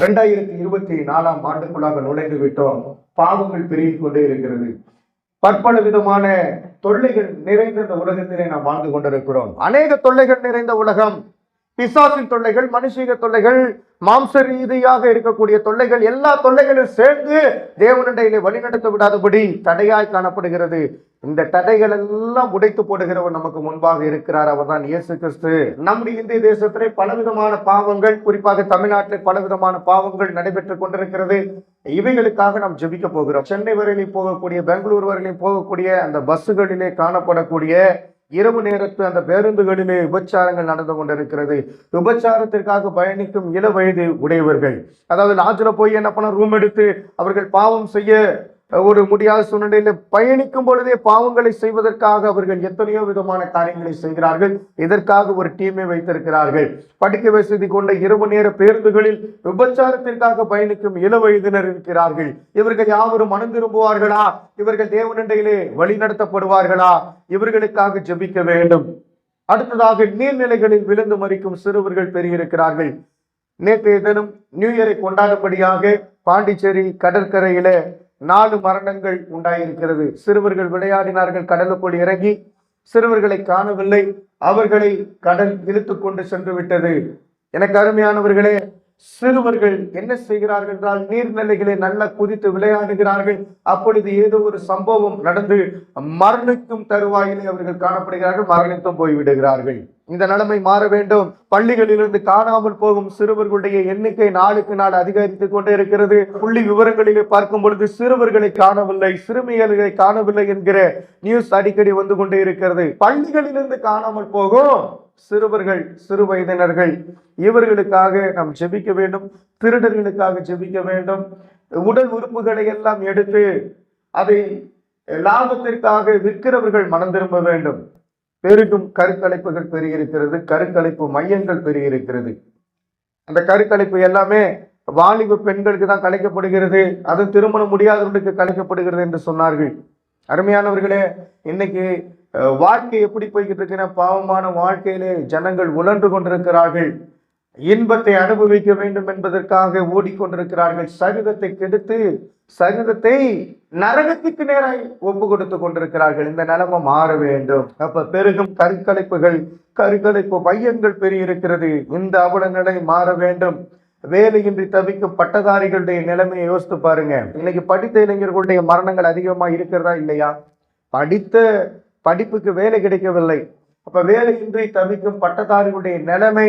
இரண்டாயிரத்தி இருபத்தி நாலாம் ஆண்டுக்குள்ளாக நுழைந்து விட்டோம் பாவங்கள் பெருகி கொண்டே இருக்கிறது. பற்பல விதமான தொல்லைகள் நிறைந்த இந்த உலகத்திலே நாம் வாழ்ந்து கொண்டிருக்கிறோம். அநேக தொல்லைகள் நிறைந்த உலகம் பிசாசின் தொல்லைகள் மனுஷீக தொல்லைகள் மாம்ச ரீதியாக இருக்கக்கூடிய தொல்லைகள் எல்லா தொல்லைகளும் சேர்ந்து தேவனண்டையிலே வழிநடத்த விடாதபடி தடையாய் காணப்படுகிறது. இந்த தடைகள் எல்லாம் உடைத்து போடுகிறவர் நமக்கு முன்பாக இருக்கிறார். அவர்தான் இயேசு கிறிஸ்து. நம்முடைய இந்திய தேசத்திலே பலவிதமான பாவங்கள் குறிப்பாக தமிழ்நாட்டில் பலவிதமான பாவங்கள் நடைபெற்றுக் கொண்டிருக்கிறது. இவைகளுக்காக நாம் ஜெபிக்க போகிறோம். சென்னை வரையிலும் போகக்கூடிய பெங்களூர் வரையிலையும் போகக்கூடிய அந்த பஸ்ஸுகளிலே காணப்படக்கூடிய இரவு நேரத்து அந்த பேருந்துகளிலே விபச்சாரங்கள் நடந்து கொண்டிருக்கிறது. விபச்சாரத்திற்காக பயணிக்கும் இள வயது உடையவர்கள். அதாவது லாட்ஜில் போய் என்ன பண்ண? ரூம் எடுத்து அவர்கள் பாவம் செய்ய ஒரு முடியாத சூழ்நிலையில் பயணிக்கும் பொழுதே பாவங்களை செய்வதற்காக அவர்கள் எத்தனையோ விதமான காரியங்களை செய்கிறார்கள். இதற்காக ஒரு டீமை வைத்திருக்கிறார்கள். படிக்க வசதி கொண்ட இரவு நேர பேருந்துகளில் விபச்சாரத்திற்காக பயணிக்கும் இள வயதினர் இருக்கிறார்கள். இவர்கள் யாவரும் மனம் திரும்புவார்களா? இவர்கள் தேவனண்டையிலே வழிநடத்தப்படுவார்களா இவர்களுக்காக ஜெபிக்க வேண்டும். அடுத்ததாக நீர்நிலைகளில் விழுந்து மறிக்கும் சிறுவர்கள் பெருகியிருக்கிறார்கள் நேற்றைய தினம் நியூ இயரை கொண்டாடும்படியாக பாண்டிச்சேரி கடற்கரையில நாலு மரணங்கள் உண்டாயிருக்கிறது. சிறுவர்கள் விளையாடினார்கள் கடலுக்குள் இறங்கி. சிறுவர்களை காணவில்லை. அவர்களை கடல் இழுத்து கொண்டு சென்று விட்டது. எனக்கு அருமையானவர்களே சிறுவர்கள் என்ன செய்கிறார்கள் என்றால் நீர்நிலைகளை நல்லா குதித்து விளையாடுகிறார்கள். அப்பொழுது ஏதோ ஒரு சம்பவம் நடந்து மரணிக்கும் தருவாயிலே அவர்கள் காணப்படுகிறார்கள் மரணித்தும் போய்விடுகிறார்கள். இந்த நிலைமை மாற வேண்டும். பள்ளிகளிலிருந்து காணாமல் போகும் சிறுவர்களுடைய எண்ணிக்கை நாளுக்கு நாள் அதிகரித்துக் கொண்டே இருக்கிறது. புள்ளி விவரங்களிலே பார்க்கும் பொழுது சிறுவர்களை காணவில்லை சிறுமிகளை காணவில்லை என்கிற நியூஸ் அடிக்கடி வந்து கொண்டே இருக்கிறது. பள்ளிகளிலிருந்து காணாமல் போகும். சிறுவர்கள் சிறு வயதினர்கள் இவர்களுக்காக நாம் ஜெபிக்க வேண்டும் திருடர்களுக்காக ஜெபிக்க வேண்டும். உடல் உறுப்புகளை எல்லாம் எடுத்து அதை லாபத்திற்காக விற்கிறவர்கள் மனம் திரும்ப வேண்டும். பெருகும் கருக்கலைப்புகள் பெருகியிருக்கிறது கருக்கலைப்பு மையங்கள் பெருகியிருக்கிறது. அந்த கருக்கலைப்பு எல்லாமே வாலிப பெண்களுக்கு தான் கலைக்கப்படுகிறது. அது திருமணம் முடியாதவர்களுக்கு கலைக்கப்படுகிறது என்று சொன்னார்கள். அருமையானவர்களே இன்னைக்கு வாழ்க்கை எப்படி போய்கிட்டு இருக்குன்னா பாவமான வாழ்க்கையிலே ஜனங்கள் உழன்று கொண்டிருக்கிறார்கள். இன்பத்தை அனுபவிக்க வேண்டும் என்பதற்காக ஓடிக்கொண்டிருக்கிறார்கள். சரீரத்தை கெடுத்து சரீரத்தை நரகத்துக்கு நேராய் ஒப்பு கொடுத்து கொண்டிருக்கிறார்கள். இந்த நிலைமை மாற வேண்டும். அப்ப பெருகும் கருக்கலைப்புகள் கருக்கலைப்பு மையங்கள் பெரிய இருக்கிறது. இந்த அவல நிலை மாற வேண்டும். வேலையின்றி தவிக்கும் பட்டதாரிகளுடைய நிலைமையை யோசித்து பாருங்க. இன்னைக்கு படித்த இளைஞர்களுடைய மரணங்கள் அதிகமா இருக்கிறதா இல்லையா? படித்த படிப்புக்கு வேலை கிடைக்கவில்லை. அப்ப வேலையின்றி தவிக்கும் பட்டதாரிகளுடைய நிலைமை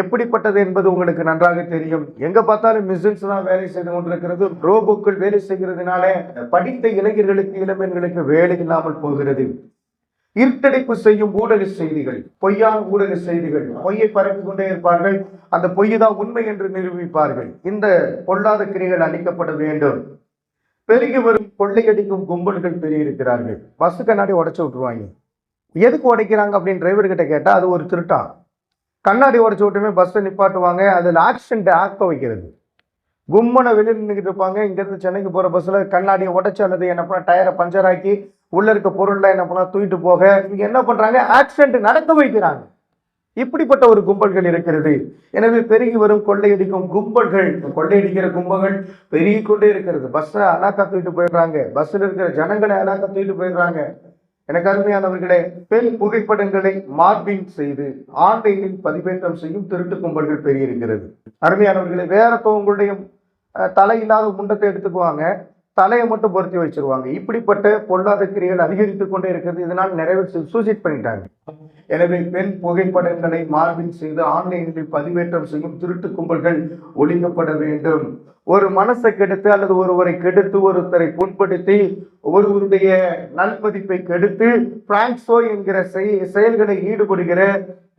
எப்படிப்பட்டது என்பது உங்களுக்கு நன்றாக தெரியும். எங்க பார்த்தாலும் மிஷின்ஸ் தான் வேலை செய்து கொண்டிருக்கிறது. ரோபோக்கள் வேலை செய்கிறதுனால படித்த இளைஞர்களுக்கு இளம்பெண்களுக்கு வேலை இல்லாமல் போகிறது. இருட்டடைப்பு செய்யும் ஊடக செய்திகள் பொய்யான ஊடக செய்திகள் பொய்யை பரப்பி கொண்டே இருப்பார்கள். அந்த பொய் தான் உண்மை என்று நிரூபிப்பார்கள். இந்த பொல்லாத கிரிகள் அளிக்கப்பட வேண்டும். பெருகி வரும் கொள்ளையடிக்கும் கும்பல்கள் பெரிய இருக்கிறார்கள் பஸ் கண்ணாடி உடைச்சு விட்டுருவாங்க. எதுக்கு உடைக்கிறாங்க அப்படின்னு டிரைவர் கிட்ட கேட்டால் அது ஒரு திருட்டான். கண்ணாடி உடைச்சு விட்டுமே பஸ்ஸை நிப்பாட்டுவாங்க. அதில் ஆக்சிடென்ட் ஆக்க வைக்கிறது. கும்மனை வெளியில் நின்றுக்கிட்டு இருப்பாங்க. இங்கேருந்து சென்னைக்கு போகிற பஸ்ஸில் கண்ணாடியை உடைச்சு அல்லது என்ன பண்ண டயரை பஞ்சர் ஆக்கி உள்ளே இருக்க பொருள்லாம் என்ன பண்ணால் தூக்கிட்டு போக. இவங்க என்ன பண்ணுறாங்க ஆக்சிடென்ட் நடக்க வைக்கிறாங்க. இப்படிப்பட்ட ஒரு கும்பல்கள் இருக்கிறது. எனவே பெருகி வரும் கொள்ளையடிக்கும் கும்பல்கள் கொள்ளையடிக்கிற கும்பல்கள் பெருகி கொண்டே இருக்கிறது பஸ்ஸை அலாக்கா தூக்கிட்டு போயிடுறாங்க. பஸ்ஸில் இருக்கிற ஜனங்களை அலாக்கா தூக்கிட்டு போயிடுறாங்க. எனக்கு அருமையானவர்களே பெண் புகைப்படங்களை மார்பிங் செய்து ஆன்லைனில் பதிவேற்றம் செய்யும் திருட்டு கும்பல்கள் பெருகியிருக்கிறது அருமையானவர்களே வேற உங்களுடைய தலையில்லாத முண்டத்தை எடுத்துக்குவாங்க. தலையை மட்டும் பொருத்தி வச்சிருவாங்க. இப்படிப்பட்ட பொல்லாத கிரியைகள் அதிகரித்து கொண்டே இருக்கிறது. இதனால் நிறைய பேர் சூசைட் பண்ணிட்டாங்க. எனவே பெண் புகைப்படங்களை மார்பிங் செய்து ஆன்லைனில் பதிவேற்றம் செய்யும் திருட்டு கும்பல்கள் ஒழிக்கப்பட வேண்டும். ஒரு மனசை கெடுத்து அல்லது ஒருவரை கெடுத்து ஒருத்தரை புண்படுத்தி ஒருவருடைய நல்மதிப்பை கெடுத்து பிராங்க்ஸோ என்கிற செயல்களை ஈடுபடுகிற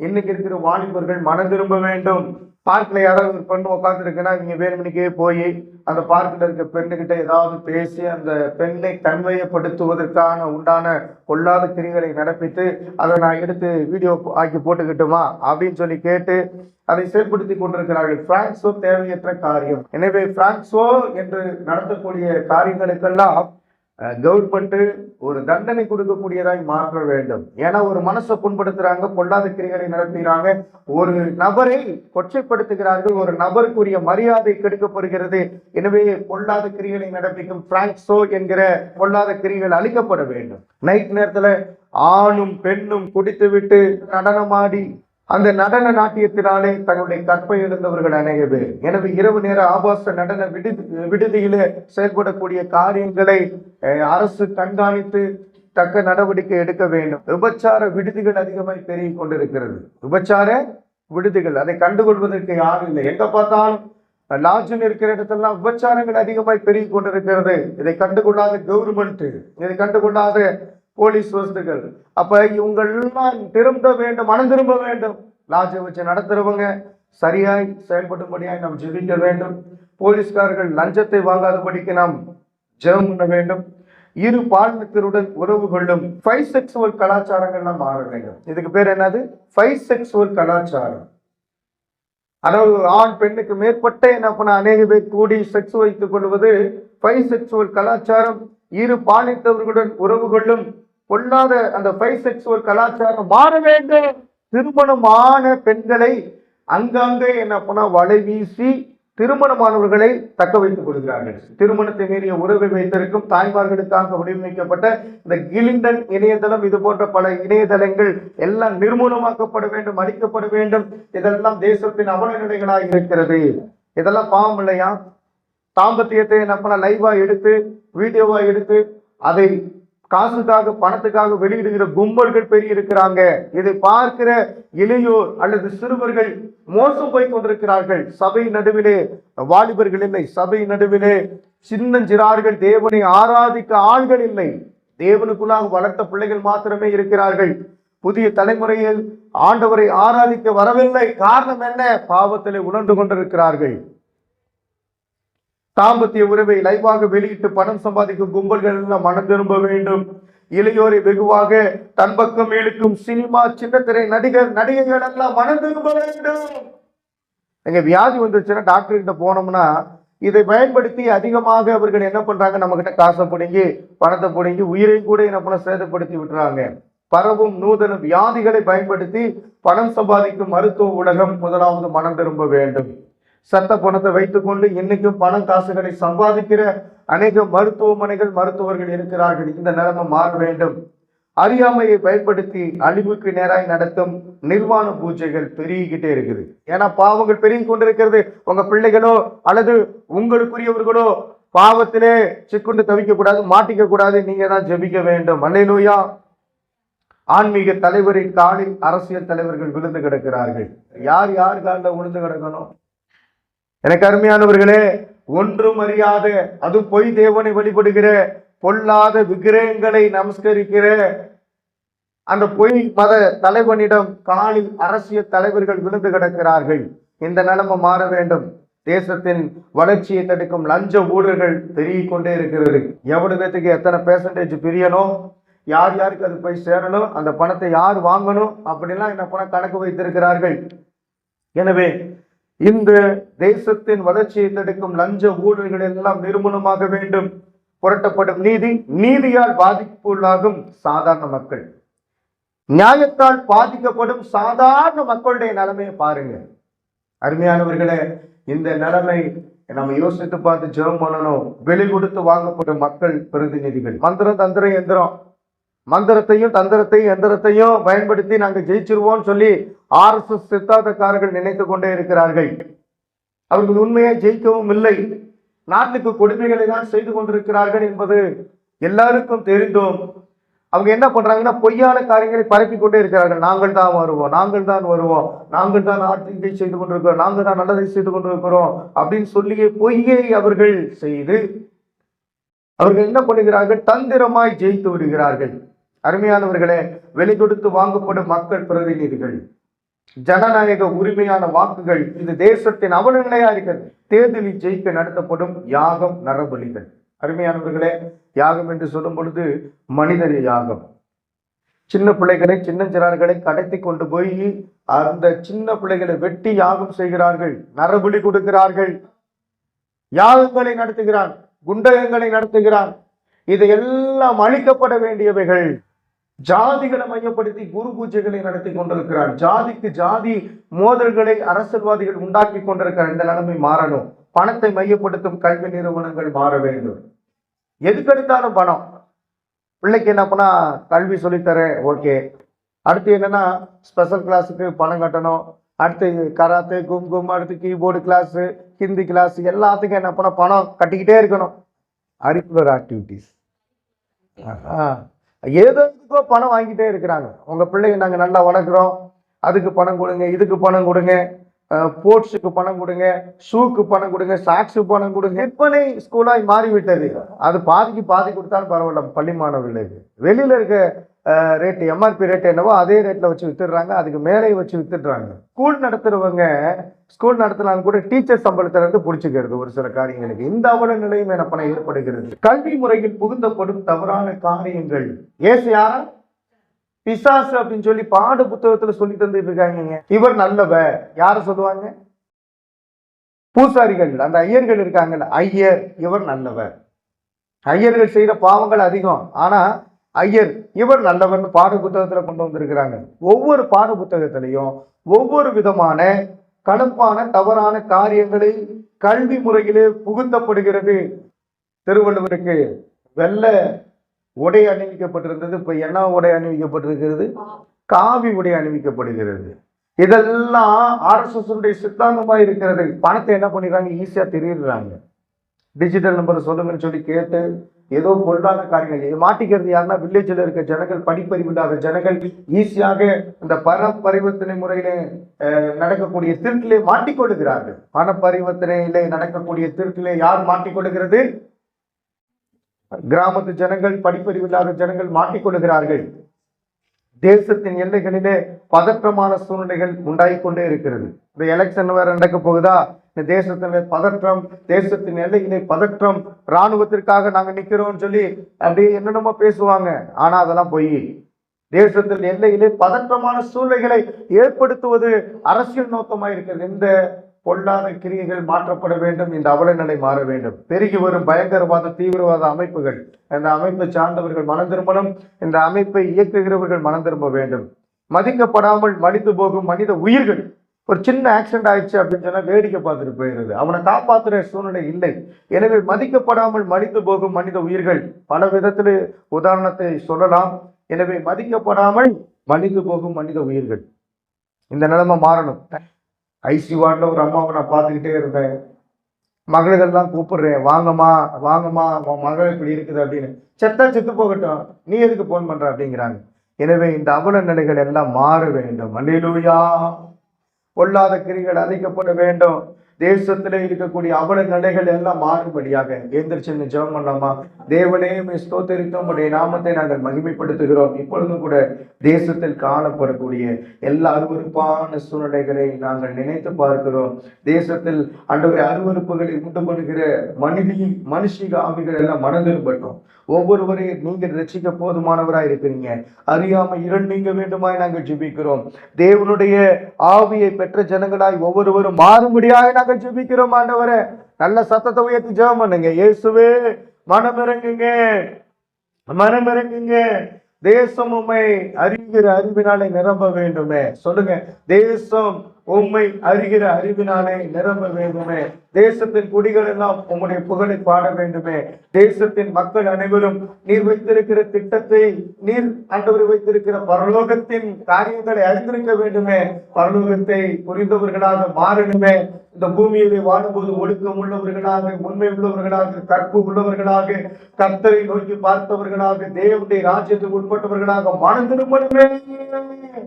இன்னைக்கு இருக்கிற வாலிபர்கள் மனம் திரும்ப வேண்டும். பார்க்கில் யாராவது ஒரு பெண் உட்காந்துருக்குன்னா இவங்க வேணுமணிக்கே போய் அந்த பார்க்கில் இருக்க பெண்ணுக்கிட்ட ஏதாவது பேசி அந்த பெண்ணை தன்மையப்படுத்துவதற்கான உண்டான கொள்ளாத கிரிகளை நடப்பித்து அதை நான் எடுத்து வீடியோ ஆக்கி போட்டுக்கிட்டுமா? அப்படின்னு சொல்லி கேட்டு அதை செயல்படுத்தி கொண்டிருக்கிறார்கள். பிரான்சோ தேவையற்ற காரியம். எனவே பிரான்சோ என்று நடத்தக்கூடிய காரியங்களுக்கெல்லாம் கவர்மெண்ட்டு ஒரு தண்டனை கொடுக்கக்கூடியதாய் மாற்ற வேண்டும். ஏன்னா ஒரு மனசை புண்படுத்துறாங்க பொல்லாத கிரிகளை நடத்துகிறாங்க. ஒரு நபரை கொச்சைப்படுத்துகிறார்கள் ஒரு நபருக்குரிய மரியாதை கெடுக்கப்படுகிறது. எனவே பொல்லாத கிரிகளை நடப்பிக்கும் பிராங்க்ஸோ என்கிற பொல்லாத கிரிகள் அழிக்கப்பட வேண்டும். நைட் நேரத்துல ஆணும் பெண்ணும் குடித்துவிட்டு நடனமாடி அந்த நடன நாட்டியத்தினாலே தங்களுடைய கற்பை இழந்தவர்கள் அநேக பேர். எனவே இரவு நேர ஆபாச நடன விடுதி விடுதியிலே செயல்படக்கூடிய காரியங்களை அரசு கண்காணித்து தக்க நடவடிக்கை எடுக்க வேண்டும். விபச்சார விடுதிகள் அதிகமாய் பெருகி கொண்டிருக்கிறது. விபச்சார விடுதிகள் அதை கண்டுகொள்வதற்கு யாரும் இல்லை. எங்க பார்த்தாலும் லாட்ஜில் இருக்கிற இடத்தெல்லாம் விபச்சாரங்கள் அதிகமாய் பெருகி கொண்டிருக்கிறது. இதை கண்டுகொள்ளாத கவர்மெண்ட் இதை கண்டுகொள்ளாத போலீஸ் வசதிகள். அப்ப இவங்க எல்லாம் திரும்ப வேண்டும் மனம் திரும்ப வேண்டும். லாட்ஜை வச்சு நடத்துறவங்க சரியாய் செயல்படும்படியாய் நாம் ஜெபிக்க வேண்டும். போலீஸ்காரர்கள் லஞ்சத்தை வாங்காதபடிக்கு நாம் ஜெபம் பண்ண வேண்டும். இரு பாலினத்தினுடன் உறவு கொள்ளும் ஃபைவ் செக்ஸுவல் கலாச்சாரங்கள்லாம் ஆக வேண்டும். இதுக்கு பேர் என்னது? ஃபைவ் செக்ஸுவல் கலாச்சாரம். அதாவது ஆண் பெண்ணுக்கு மேற்பட்ட என்ன பண்ண அநேக பேர் கூடி செக்ஸ் வைத்துக் கொள்வது ஃபைவ் செக்ஸுவல் கலாச்சாரம். இரு பாலினத்தவர்களுடன் உறவு கொள்ளும் பொல்லாத அந்த ஃபைவ் செக்ஸுவல் கலாச்சாரம் மாற வேண்டும். திருமணமான பெண்களை அங்கங்கே என்ன பண்ணா வலை வீசி திருமணமானவர்களை தக்க வைத்துக் கொள்கிறார்கள். திருமணத்தை மீறிய உறவை வைத்திருக்கும் தாய்மார்களுக்காக வடிவமைக்கப்பட்ட இந்த கிலிண்டன் இணையதளம் இது போன்ற பல இணையதளங்கள் எல்லாம் நிர்மூலமாக்கப்பட வேண்டும் அளிக்கப்பட வேண்டும். இதெல்லாம் தேசத்தின் அவல நிலைகளாக இருக்கிறது. இதெல்லாம் பாவம் இல்லையா? தாம்பத்தியத்தை நம்ம லைவா எடுத்து வீடியோவா எடுத்து அதை காசுக்காக பணத்துக்காக வெளியிடுகிற கும்பல்கள் பெரிய இருக்கிறாங்க இதை பார்க்கிற இளையோர் அல்லது சிறுவர்கள் மோசம் போய் கொண்டிருக்கிறார்கள். சபை நடுவிலே வாலிபர்கள் இல்லை. சபை நடுவிலே சின்னஞ்சிறார்கள். தேவனை ஆராதிக்க ஆள்கள் இல்லை. தேவனுக்குள்ளாக வளர்த்த பிள்ளைகள் மாத்திரமே இருக்கிறார்கள். புதிய தலைமுறையில் ஆண்டவரை ஆராதிக்க வரவில்லை. காரணம் என்ன? பாவத்திலே உணர்ந்து கொண்டிருக்கிறார்கள். தாம்பத்திய உறவை லைவாக வெளியிட்டு பணம் சம்பாதிக்கும் கும்பல்கள் எல்லாம் மனம் திரும்ப வேண்டும். இளையோரை வெகுவாக தன் பக்கம் இழுக்கும் சினிமா சின்னத்திரை நடிகர் நடிகைகள் எல்லாம் மனம் திரும்ப வேண்டும். எங்க வியாதி வந்துருச்சுன்னா டாக்டர் கிட்ட போனோம்னா இதை பயன்படுத்தி அதிகமாக அவர்கள் என்ன பண்றாங்க? நம்ம கிட்ட காசை பிடுங்கி பணத்தை பிடுங்கி உயிரையும் கூட என்ன பண்ண சேதப்படுத்தி விட்டுறாங்க. பரவும் நூதன வியாதிகளை பயன்படுத்தி பணம் சம்பாதிக்கும் மருத்துவ உலகம் முதலாவது மனம் திரும்ப வேண்டும். சத்த பணத்தை வைத்துக்கொண்டு இன்னைக்கும் பணம் காசுகளை சம்பாதிக்கிற அநேக மருத்துவமனைகள் மருத்துவர்கள் இருக்கிறார்கள். இந்த நிலைமை மாற வேண்டும். அறியாமையை பயன்படுத்தி அழிவுக்கு நேராய் நடத்தும் நிர்வாண பூஜைகள் பெருகிக்கிட்டே இருக்குது. ஏன்னா பாவங்கள் பெருகி கொண்டிருக்கிறது. உங்க பிள்ளைகளோ அல்லது உங்களுக்குரியவர்களோ பாவத்திலே சிக்குண்டு தவிக்க கூடாது மாட்டிக்க கூடாது நீங்க தான் ஜெபிக்க வேண்டும். அல்லேலூயா. ஆன்மீக தலைவரின் காலில் அரசியல் தலைவர்கள் விழுந்து கிடக்கிறார்கள். யார் யார் காலில் விழுந்து கிடக்கணும்? எனக்கு அருமையானவர்களே ஒன்றும் அறியாத அது பொய் தேவனை வழிபடுகிற பொல்லாத விக்கிரகங்களை நமஸ்கரிக்கிற அந்த பொய் மத தலைவனிடம் காலில் அரசியல் தலைவர்கள் விழுந்து கிடக்கிறார்கள். இந்த நிலைமை மாற வேண்டும். தேசத்தின் வளர்ச்சியை தடுக்கும் லஞ்ச ஊழல்கள் பெருகிக் கொண்டே இருக்கிறது. எவ்வளவு பேத்துக்கு எத்தனை பெர்சன்டேஜ் பிரியணும்? யார் யாருக்கு அது போய் சேரணும்? அந்த பணத்தை யார் வாங்கணும்? அப்படிலாம் என்ன பணம் கணக்கு வைத்திருக்கிறார்கள். எனவே இந்த தேசத்தின் வளர்ச்சியை தடுக்கும் லஞ்ச ஊழல்கள் எல்லாம் நிறுவனமாக வேண்டும். புரட்டப்படும் நீதி நீதியால் பாதிப்புள்ளாகும் சாதாரண மக்கள். நியாயத்தால் பாதிக்கப்படும் சாதாரண மக்களுடைய நிலைமையை பாருங்க. அருமையானவர்களே இந்த நிலைமை நம்ம யோசித்து பார்த்து ஜெபம் பண்ணணும். வெளி கொடுத்து வாங்கப்படும் மக்கள் பிரதிநிதிகள். மந்திரம் தந்திரம் எந்திரம். மந்திரத்தையும் தந்திரத்தையும் எந்திரத்தையும் பயன்படுத்தி நாங்கள் ஜெயிச்சிருவோம்னு சொல்லி ஆர்எஸ்எஸ் சித்தாந்தக்காரர்கள் நினைத்து கொண்டே இருக்கிறார்கள். அவர்கள் உண்மையை ஜெயிக்கவும் இல்லை. நாட்டுக்கு கொடுமைகளை தான் செய்து கொண்டிருக்கிறார்கள் என்பது எல்லாருக்கும் தெரிந்தோம். அவங்க என்ன பண்றாங்கன்னா பொய்யான காரியங்களை பரப்பி கொண்டே இருக்கிறார்கள். நாங்கள் தான் வருவோம் நாங்கள் தான் வருவோம் நாங்கள் தான் ஆட்சியை செய்து கொண்டிருக்கிறோம் நாங்கள் தான் நல்லதை செய்து கொண்டிருக்கிறோம் அப்படின்னு சொல்லியே பொய்யை அவர்கள் செய்து அவர்கள் என்ன பண்ணுகிறார்கள்? தந்திரமாய் ஜெயித்து விடுகிறார்கள். அருமையானவர்களே வெளி கொடுத்து வாங்கப்படும் மக்கள் பிரதிநிதிகள் ஜனநாயக உரிமையான வாக்குகள் இந்த தேசத்தின் அவலநிலையா இருக்கிறது. தேர்தலில் ஜெயிக்க நடத்தப்படும் யாகம் நரபலிகள். அருமையானவர்களே யாகம் என்று சொல்லும் பொழுது மனிதர் யாகம். சின்ன பிள்ளைகளை சின்னஞ்சிறார்களை கடத்தி கொண்டு போய் அந்த சின்ன பிள்ளைகளை வெட்டி யாகம் செய்கிறார்கள். நரபலி கொடுக்கிறார்கள். யாகங்களை நடத்துகிறான் குண்டகங்களை நடத்துகிறான் இது எல்லாம் அழிக்கப்பட வேண்டியவைகள். ஜாதிகளை மையப்படுத்தி குரு பூஜைகளை நடத்தி கொண்டிருக்கிறார். ஜாதிக்கு ஜாதி மோதல்களை அரசியல்வாதிகள் உண்டாக்கி கொண்டிருக்கிறார். இந்த நிலைமை மாறணும். பணத்தை மையப்படுத்தும் கல்வி நிறுவனங்கள் மாற வேண்டும். எதுக்கெடுத்தாலும் பணம். பிள்ளைக்கு என்ன பண்ணா கல்வி சொல்லித்தரேன் ஓகே. அடுத்து என்னன்னா ஸ்பெஷல் கிளாஸுக்கு பணம் கட்டணும். அடுத்து கராத்தே கும் கும் அடுத்து கீபோர்டு கிளாஸு ஹிந்தி கிளாஸ் எல்லாத்துக்கும் என்ன பண்ண பணம் கட்டிக்கிட்டே இருக்கணும். அரிக்குலர் ஆக்டிவிட்டீஸ் ஏதோ இதுக்கோ பணம் வாங்கிட்டே இருக்கிறாங்க. உங்க பிள்ளைங்க நாங்க நல்லா வளர்க்குறோம் அதுக்கு பணம் கொடுங்க இதுக்கு பணம் கொடுங்க ஸ்போர்ட்ஸுக்கு பணம் கொடுங்க ஷூக்கு பணம் கொடுங்க சாக்ஸுக்கு பணம் கொடுங்க. விற்பனை ஸ்கூலாக மாறிவிட்டது. அது பாதிக்கு பாதி கொடுத்தாலும் பரவாயில்ல பள்ளி மாணவர்களுக்கு வெளியில் இருக்க ரேட் எம்ஆர்பி ரேட் என்னவோ அதே ரேட்ல வச்சு வித்துடுறாங்க. அதுக்கு மேலே வச்சு வித்துடுறாங்க. ஸ்கூல் நடத்துறவங்க ஸ்கூல் நடத்தினாலும் கூட டீச்சர் சம்பளத்துல இருந்து பிடிச்சிக்கிறது ஒரு சில காரியங்களுக்கு. இந்த அவல நிலையும் என்ன ஏற்படுகிறது. கல்வி முறையில் புகுந்தப்படும் தவறான காரியங்கள். ஏசு யாரா? பிசாசு அப்படின்னு சொல்லி பாடு புத்தகத்துல சொல்லி தந்துட்டு இருக்காங்க இவர் நல்லவ யாரை சொல்லுவாங்க? பூசாரிகள். அந்த ஐயர்கள் இருக்காங்கல்ல. ஐயர் இவர் நல்லவர். ஐயர்கள் செய்கிற பாவங்கள் அதிகம். ஆனால் ஐயர் இவர் நல்லவன் பாட புத்தகத்தில் கொண்டு வந்திருக்கிறாங்க. ஒவ்வொரு பாட புத்தகத்திலையும் ஒவ்வொரு விதமான கடுப்பான தவறான காரியங்களை கல்வி முறையிலே புகுத்தப்படுகிறது. திருவள்ளுவருக்கு வெள்ளை உடை அணிவிக்கப்பட்டிருந்தது. இப்ப என்ன உடை அணிவிக்கப்பட்டிருக்கிறது? காவி உடை அணிவிக்கப்படுகிறது. இதெல்லாம் ஆர்எஸ்எஸ் சித்தாந்தமாக இருக்கிறது. பணத்தை என்ன பண்ணிடுறாங்க? ஈஸியாக தெரியுறாங்க டிஜிட்டல் நம்பர் சொல்லுங்கன்னு சொல்லி கேட்டு ஏதோ பொருளாத காரியங்கள் இது மாட்டிக்கிறது யாருன்னா வில்லேஜில் இருக்க ஜனங்கள் படிப்பறிவு இல்லாத ஜனங்கள் ஈஸியாக இந்த பண பரிவர்த்தனை முறையிலே அஹ், நடக்கக்கூடிய திருட்டிலே மாட்டிக்கொள்ளுகிறார்கள். பண பரிவர்த்தனையிலே நடக்கக்கூடிய திருட்டிலே யார் மாட்டிக்கொள்ளுகிறது? கிராமத்து ஜனங்கள் படிப்பறிவு இல்லாத ஜனங்கள் மாட்டிக்கொள்ளுகிறார்கள். தேசத்தின் எல்லைகளிலே பதற்றமான சூழ்நிலைகள் உண்டாகி கொண்டே இருக்கிறது. இந்த எலெக்ஷன் வேற நடக்க போகுதா? இந்த தேசத்தில் பதற்றம் தேசத்தின் எல்லையிலே பதற்றம் ராணுவத்திற்காக நாங்கள் நிற்கிறோம்னு சொல்லி அப்படியே என்னென்னமோ பேசுவாங்க. ஆனால் அதெல்லாம் போய். தேசத்தில் எல்லையிலே பதற்றமான சூழ்நிலைகளை ஏற்படுத்துவது அரசியல் நோக்கமாக இருக்கிறது. இந்த பொல்லாத கிரியைகள் மாற்றப்பட வேண்டும் இந்த அவல நிலை மாற வேண்டும். பெருகி வரும் பயங்கரவாத தீவிரவாத அமைப்புகள். இந்த அமைப்பை சார்ந்தவர்கள் மனம் திரும்பணும் இந்த அமைப்பை இயக்குகிறவர்கள் மனம் திரும்ப வேண்டும். மதிக்கப்படாமல் மடித்து போகும் மனித உயிர்கள் ஒரு சின்ன ஆக்சிடென்ட் ஆயிடுச்சு அப்படின்னு சொன்னால் வேடிக்கை பார்த்துட்டு போயிடுது அவனை காப்பாற்றுற சூழ்நிலை இல்லை. எனவே மதிக்கப்படாமல் மனிந்து போகும் மனித உயிர்கள் பல விதத்தில் உதாரணத்தை சொல்லலாம். எனவே மதிக்கப்படாமல் மனிந்து போகும் மனித உயிர்கள். இந்த நிலைமை மாறணும். ஐசி வார்டில் ஒரு அம்மாவை நான் பார்த்துக்கிட்டே இருந்தேன். மகள்கள்லாம் கூப்பிடுறேன் வாங்கம்மா வாங்கம்மா உன் மகள் இப்படி இருக்குது அப்படின்னு. செத்தா செத்து போகட்டும். நீ எதுக்கு ஃபோன் பண்ணுற அப்படிங்கிறாங்க. எனவே இந்த அவல நிலைகள் எல்லாம் மாற வேண்டும். மல்லிலூயா பொல்லாத கிரிகள் அழைக்கப்பட வேண்டும். தேசத்துல இருக்கக்கூடிய அவல நடைகள் எல்லாம் மாறும்படியாக எந்திரிச்சு ஜெபம் பண்ணலாமா? தேவனே ஸ்தோத்தரித்தோம். உடைய நாமத்தை நாங்கள் மகிமைப்படுத்துகிறோம். இப்பொழுதும் கூட தேசத்தில் காணப்படக்கூடிய எல்லா அருவருப்பான சூழ்நிலைகளை நாங்கள் நினைத்து பார்க்கிறோம். தேசத்தில் அண்டவரை அருவருப்புகளை உண்டு பண்ணுகிற மனிதி மனுஷிக ஆவிகள் எல்லாம் மனதிரும்பட்டும் ஒவ்வொருவரையும் நீங்கள் ரசிக்க போதுமானவராய் இருக்கிறீங்க. அறியாம இருள் நீங்க வேண்டுமாய் நாங்கள் ஜிபிக்கிறோம். தேவனுடைய ஆவியை பெற்ற ஜனங்களாய் ஒவ்வொருவரும் மாறும்படியாக நாங்கள் ஜெபிக்கிறோம் ஆண்டவரே. நல்ல சத்தத்தை உயர்த்தி ஜெபம் பண்ணுங்க. இயேசுவே மனமிறங்குங்க. மனமிறங்குங்க. தேசம் உம்மை அறிகிற அறிவினாலே நிரம்ப வேண்டுமே. சொல்லுங்க. தேசம் உண்மை அறிகிற அறிவினாலே நிரம்ப வேண்டுமே. தேசத்தின் குடிகள் எல்லாம் உங்களுடைய புகழை பாட வேண்டுமே. தேசத்தின் மக்கள் அனைவரும் நீர் வைத்திருக்கிற திட்டத்தை நீர் ஆண்டவர் வைத்திருக்கிற பரலோகத்தின் காரியங்களை அறிந்திருக்க வேண்டுமே. பரலோகத்தை புரிந்தவர்களாக மாறணுமே. இந்த பூமியிலே வாழும்போது ஒழுக்கம் உள்ளவர்களாக உண்மை உள்ளவர்களாக கற்பு உள்ளவர்களாக கர்த்தரை நோக்கி பார்த்தவர்களாக தேவனுடைய ராஜ்யத்துக்கு உட்பட்டவர்களாக மனம் திரும்பணுமே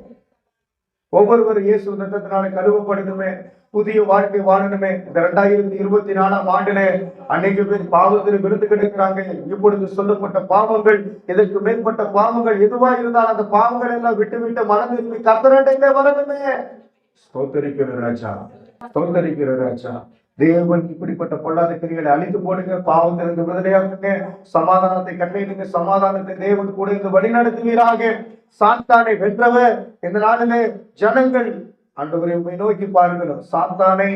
ஒவ்வொருவரும் இயேசு ரத்தத்தினால கழுவப்படணுமே புதிய வாழ்க்கை வாழணுமே. இந்த ரெண்டாயிரத்தி இருபத்தி நாலாம் ஆண்டுல அன்னைக்கு பேர் பாவத்தில் விழுந்து கிடைக்கிறாங்க. இப்பொழுது சொல்லப்பட்ட பாவங்கள் இதற்கு மேற்பட்ட பாவங்கள் எதுவா இருந்தாலும் அந்த பாவங்கள் எல்லாம் விட்டு விட்டு மனம் திரும்பி கர்த்தரண்டையிலே வரணுமே. ஸ்தோத்தரிக்கிற ராஜா ஸ்தோத்தரிக்கிற ராஜா. தேவன் இப்படிப்பட்ட பொல்லாத கிரிகளை அழிந்து போடுங்க பாவத்திலிருந்து விடுதலையாக்குங்க. சமாதானத்தை கட்டளையிடுங்க சமாதானத்தை தேவன் கூட இருந்து வழிநடத்துவீராக. சாத்தானை வென்றவர் இந்த நாளிலே ஜனங்கள் ஆண்டவரை நோக்கி பாருங்கள். சாத்தானை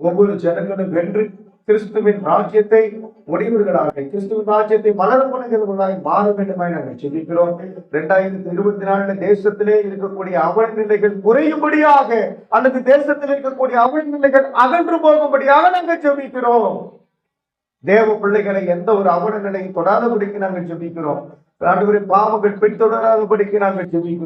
ஒவ்வொரு ஜனங்களும் வென்று கிறிஸ்துவின் ராஜ்யத்தை முடிவுகளாக கிறிஸ்துவின் ராஜ்யத்தை மலர்புணர்களாய் மாற வேண்டுமாய் நாங்கள் சிந்திக்கிறோம் இரண்டாயிரத்தி இருபத்தி நாலுல தேசத்திலே இருக்கக்கூடிய அவல நிலைகள் குறையும்படியாக அல்லது தேசத்தில் இருக்கக்கூடிய அவல நிலைகள் அகன்று போகும்படியாக நாங்கள் ஜெபிக்கிறோம் தேவ பிள்ளைகளை எந்த ஒரு அவல நிலையும் தொடாதபடிக்கு நாங்கள் ஜெபிக்கிறோம் ஆண்டவரே பாவங்கள் பின்தொடராதபடிக்கு நாங்கள் ஜெபிக்கிறோம்